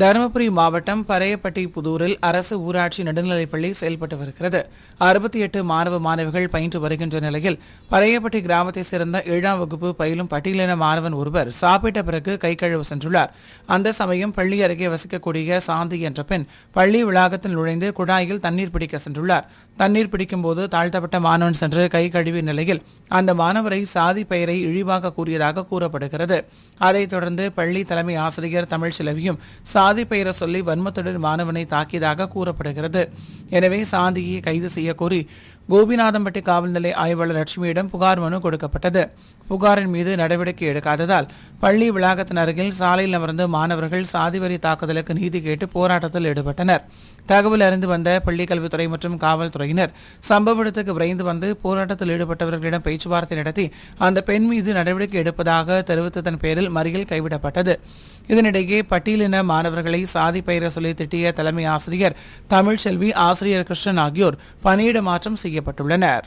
தருமபுரி மாவட்டம் பரையப்பட்டி புதூரில் அரசு ஊராட்சி நடுநிலைப்பள்ளி செயல்பட்டு வருகிறது. அறுபத்தி எட்டு மாணவ மாணவிகள் பயின்று வருகின்ற நிலையில் பரையப்பட்டி கிராமத்தைச் சேர்ந்த ஏழாம் வகுப்பு பயிலும் பட்டியலின மாணவன் ஒருவர் சாப்பிட்ட பிறகு கை கழுவ சென்றுள்ளார். அந்த சமயம் பள்ளி அருகே வசிக்கக்கூடிய சாந்தி என்ற பெண் பள்ளி வளாகத்தில் நுழைந்து குழாயில் தண்ணீர் பிடிக்க சென்றுள்ளார். தண்ணீர் பிடிக்கும்போது தாழ்த்தப்பட்ட மாணவன் சென்று கை கழுவிய நிலையில் அந்த மாணவரை சாதி பெயரை இழிவாக கூறியதாக கூறப்படுகிறது. அதைத் தொடர்ந்து பள்ளி தலைமை ஆசிரியர் தமிழ்ச்செல்வியும் சாதி பெயரை சொல்லி வன்மத்துடன் மாணவனை தாக்கியதாக கூறப்படுகிறது. எனவே சாந்தியை கைது செய்யக்கோரி கோபிநாதம்பட்டி காவல் நிலைய ஆய்வாளர் லட்சுமியிடம் புகார் மனு கொடுக்கப்பட்டது. புகாரின் மீது நடவடிக்கை எடுக்காததால் பள்ளி வளாகத்தின் அருகில் சாலையில் அமர்ந்து மாணவர்கள் சாதிவரி தாக்குதலுக்கு நீதி கேட்டு போராட்டத்தில் ஈடுபட்டனர். தகவல் அறிந்து வந்த பள்ளிக்கல்வித்துறை மற்றும் காவல்துறையினர் சம்பவ இடத்துக்கு விரைந்து வந்து போராட்டத்தில் ஈடுபட்டவர்களிடம் பேச்சுவார்த்தை நடத்தி அந்த பெண் மீது நடவடிக்கை எடுப்பதாக தெரிவித்ததன் பேரில் மறியல் கைவிடப்பட்டது. இதனிடையே பட்டியலின மாணவர் மாணவர்களை சாதி பெயர சொல்லி திட்டிய தலைமை ஆசிரியர் தமிழ்ச்செல்வி ஆசிரியர் கிருஷ்ணன் ஆகியோர் பணியிட மாற்றம் செய்யப்பட்டுள்ளனர்.